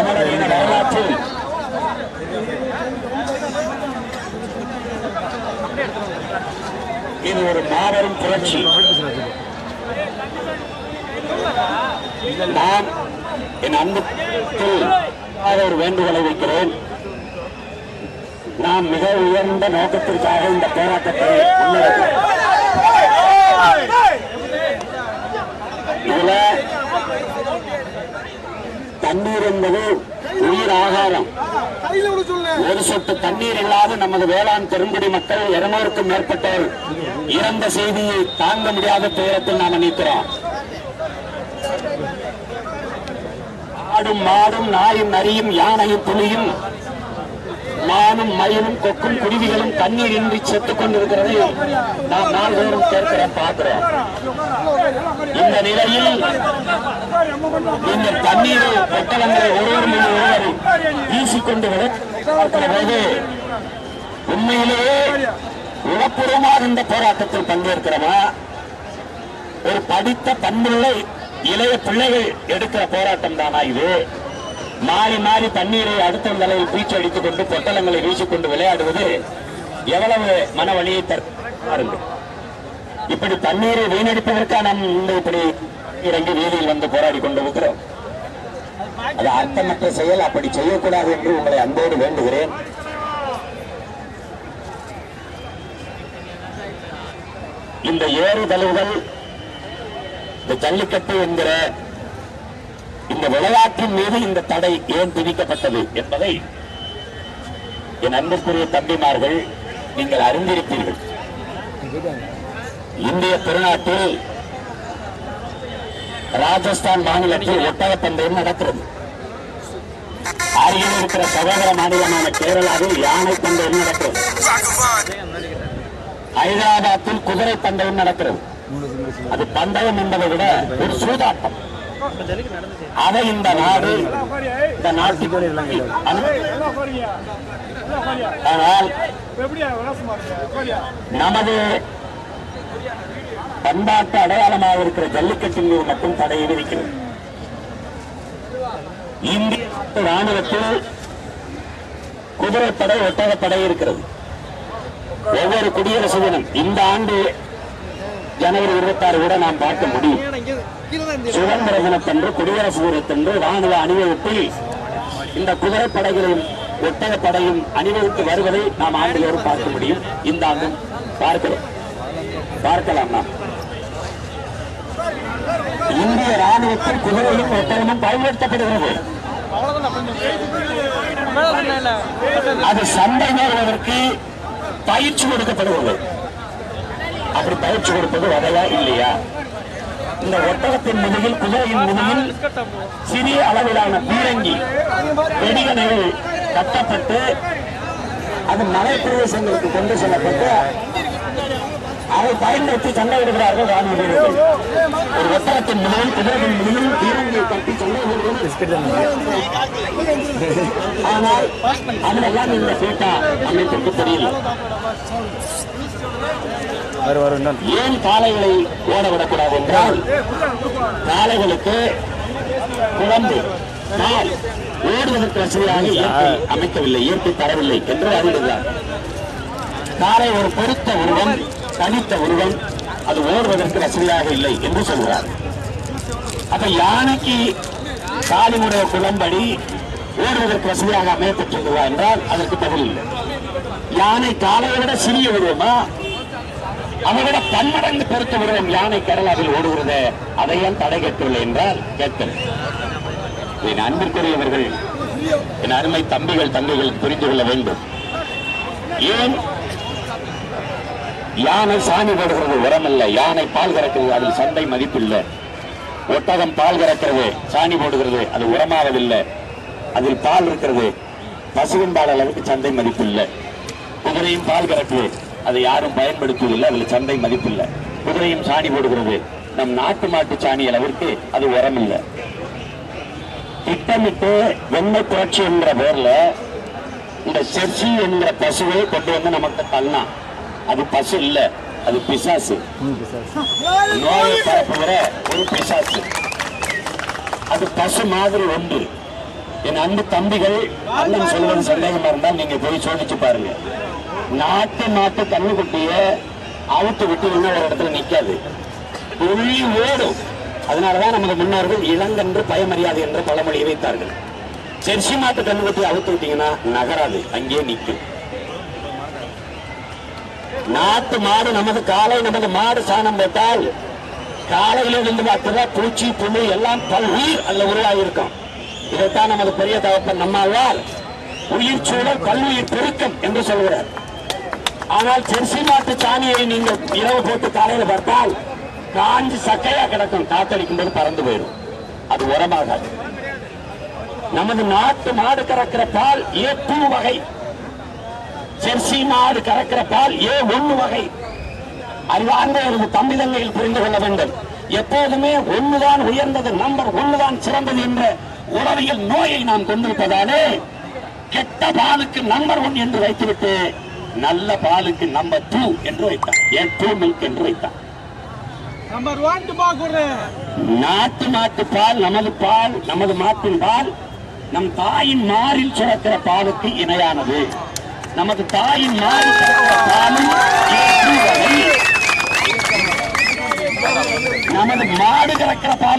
தமிழர் இன வரலாற்றில் இது ஒரு மாபெரும் புரட்சி. நான் என் அன்பு ஒரு வேண்டுகோளை வைக்கிறேன் நாம் மிக உயர்ந்த நோக்கத்திற்காக இந்த போராட்டத்தை முன்னெடுக்கிறோம் என்பது உயிர் ஆகாரம். ஒரு சொட்டு தண்ணீர் இல்லாத நமது வேளாண் பெருங்குடி மக்கள் இருநூறுக்கும் மேற்பட்டோர் இறந்த செய்தியை தாங்க முடியாத துயரத்தில் நாம் நிற்கிறோம் ஆடும் மாடும் நாயும் நரியும் யானையும் புலியும் மானும் மயிலும் கொக்கும் குருவிகளும் தண்ணீர் இன்றி செத்துக் கொண்டிருக்கிறதை. நாம் நாள்தோறும் கேட்கிறோம் பார்க்கிறோம். இந்த நிலையில் இந்த தண்ணீரை பொட்டலங்களை ஒருவர் மீது ஒருவர் வீசிக்கொண்டு போது உண்மையிலேயே உளப்பூர்வமாக இந்த போராட்டத்தில் பங்கேற்கிறவா? ஒரு படித்த பண்புள்ள இளைய பிள்ளைகள் எடுக்கிற போராட்டம் தானா இது? மாறி மாறி தண்ணீரை அடுத்த நிலையில் பீச்சு அடித்துக் கொண்டு பொட்டலங்களை வீசிக்கொண்டு விளையாடுவது எவ்வளவு மன வழியை தருங்க இப்படி தண்ணீரை வீணடிப்பதற்காக நம் இந்த இப்படி இறங்கி வீதியில் வந்து போராடி கொண்டிருக்கிறோம். அது அர்த்தமற்ற செயல் அப்படி செய்யக்கூடாது என்று உங்களை அன்போடு வேண்டுகிறேன். இந்த ஏறு தழுவுதல் இந்த ஜல்லிக்கட்டு என்கிற இந்த விளையாட்டின் மீது இந்த தடை ஏன் திணிக்கப்பட்டது என்பதை என் அன்புக்குரிய தம்பிமார்கள் நீங்கள் அறிந்திருப்பீர்கள். இந்திய திருநாட்டில் ராஜஸ்தான் மாநிலத்தில் ஒட்டக பந்தயம் நடக்கிறது. அருகில் இருக்கிற சகோதர மாநிலமான கேரளாவில் யானை பந்தயம் நடக்கிறது. ஹைதராபாத்தில் குதிரை பந்தயம் நடக்கிறது. அது பந்தயம் என்பதை விட ஒரு சூதாட்டம். அதை இந்த நாடு இந்த நாட்டுக்கு ஆனால் நமது பண்பாட்டு அடையாளமாக இருக்கிற ஜல்லிக்கட்டின் மீது மட்டும் தடை விதிக்கிறது இந்திய நாட்டு ராணுவத்தில் குதிரைப்படை ஒட்டகப்படை இருக்கிறது. ஒவ்வொரு குடியரசு தினம் இந்த ஆண்டு ஜனவரி இருபத்தி ஆறு கூட நாம் பார்க்க முடியும். சுதந்திர தினத்தன்று குடியரசு தினத்தன்று ராணுவ அணிவகுப்பில் இந்த குதிரைப்படைகளையும் ஒட்டகப்படையும் அணிவகுத்து வருவதை நாம் ஆண்டுதோறும் பார்க்க முடியும். இந்த ஆண்டும் பார்க்கிறோம். பார்க்கலாம்? நாம் இந்திய ராணுவத்தில் குதிரையும் ஒட்டகமும் பயன்படுத்தப்படுகிறது. அது சண்டை நேர்வதற்கு பயிற்சி கொடுக்கப்படுவது அப்படி பயிற்சி கொடுப்பது வகையா இல்லையா? இந்த ஒட்டகத்தின் முதுகில் குதிரையின் முதுகில் சிறிய அளவிலான பீரங்கி வெடிகணைகள் கட்டப்பட்டு அது மலை பிரதேசங்களுக்கு கொண்டு செல்லப்பட்டு அதை பயன்படுத்தி சண்டை விடுகிறார்கள் ராணுவ வீரர்கள். ஒரு ஒட்டகத்தின் முதுகில் குதிரையின் முதுகில் பீரங்கியை கட்டி சண்டை விடுவது ஆனால் அதிலெல்லாம் இந்த பேட்டா அமைப்பிற்கு தெரியல. ஏன் காளைகளை ஓட விடக்கூடாது என்றால் காளைகளுக்கு குழம்பு பால் ஓடுவதற்கு வசதியாக இயற்கை அமைக்கவில்லை இயற்கை தரவில்லை என்று அறிவுறுகிறார் காளை ஒரு பொருத்த உருவம் தனித்த உருவம் அது ஓடுவதற்கு வசதியாக இல்லை என்று சொல்கிறார். அப்ப யானைக்கு காலினுடைய குளம்படி ஓடுவதற்கு வசதியாக அமையப்பட்டிருக்கிறதா என்றால் அதற்கு பதில் இல்லை. யானை காலையை விட சிறிய உருவமா? அவரோட விட பன்மடங்கு பொறுத்த உருவம் யானை கேரளாவில் ஓடுகிறது அதை ஏன் தடை கேட்கவில்லை என்றால் கேட்கல் என் அன்பிற்குரியவர்கள் என் அருமை தம்பிகள் தங்கைகள் புரிந்து கொள்ள வேண்டும். ஏன் யானை சாணி போடுகிறது உரமல்ல. யானை பால் கறக்கிறது அதில் சந்தை மதிப்பில்லை. ஒட்டகம் பால் கறக்கிறது சாணி போடுகிறது அது உரமாவதில்லை. அதில் பால் இருக்கிறது பசுவின் பால் அளவுக்கு சந்தை மதிப்பு இல்லை குதிரையும் பால் கறக்குது அதை யாரும் பயன்படுத்துவதில்லை அதில் சந்தை மதிப்பு இல்லை குதிரையும் சாணி போடுகிறது நம் நாட்டு மாட்டு சாணி அளவிற்கு அது உரம் இல்லை திட்டமிட்டு வெண்ணெய் புரட்சி என்கிற பேர்ல இந்த செர்சி என்கிற பசுவை கொண்டு வந்து நமக்கு தள்ளலாம். அது பசு இல்ல அது பிசாசு. நோயை பரப்புகிற ஒரு பிசாசு. அது பசு மாதிரி ஒன்று. என் அன்பு தம்பிகள் அண்ணன் சொல்வது சந்தேகமா இருந்தால் நீங்க போய் சோதிச்சு பாருங்க. நாட்டு நாட்டு கண்ணுக்குட்டிய அவுத்து விட்டு இன்னும் ஒரு இடத்துல நிக்காது. துள்ளி ஓடும். அதனாலதான் நமது முன்னோர்கள் இளங்கன்று பயமறியாது என்ற பழமொழியை வைத்தார்கள். செர்சி மாட்டு கண்ணுக்குட்டி அவுத்து விட்டீங்கன்னா நகராது அங்கேயே நிற்கும். நாட்டு மாடு நமது காலை நமது மாடு சாணம் போட்டால் காலையில இருந்து பார்த்தா பூச்சி புழு எல்லாம் பல்லுயிர் அதுல உருவாகியிருக்கும் இதைத்தான் நமது பெரிய தகப்பன் நம்மாழ்வார் உயிர் சூழல் பல்லுயிர் பெருக்கம் என்று சொல்கிறார். ஆனால் ஜெர்சி மாட்டு சாணியை நீங்க இரவு போட்டு காலையில பார்த்தால் காஞ்சி சக்கையா கிடக்கும். காத்தடிக்கும் போது பறந்து போயிடும். அது உரமாகாது. நமது நாட்டு மாடு கறக்கிற பால் ஏ வகை ஜெர்சி மாடு கறக்கிற பால் ஏ ஒன்னு வகை. அறிவார்ந்த எனது தம்பி தங்கையில் புரிந்து கொள்ள வேண்டும். எப்போதுமே ஒண்ணுதான் உயர்ந்தது நம்பர் ஒண்ணுதான் சிறந்தது என்ற உளவியல் நோயை நாம் கொண்டிருப்பதாலே கெட்ட பாலுக்கு நம்பர் ஒன் என்று வைத்துவிட்டு நல்ல பாலுக்கு நம்பர் டூ என்று வைத்தான். ஏன் டூ மில்க் என்று வைத்தான். நாட்டு மாட்டு பால் நமது பால் நமது மாட்டின் பால் நம் தாயின் மாறில் சுரக்கிற பாலுக்கு இணையானது. நமது தாயின் மாறில் நமது மாடு கறக்கிற பாலும்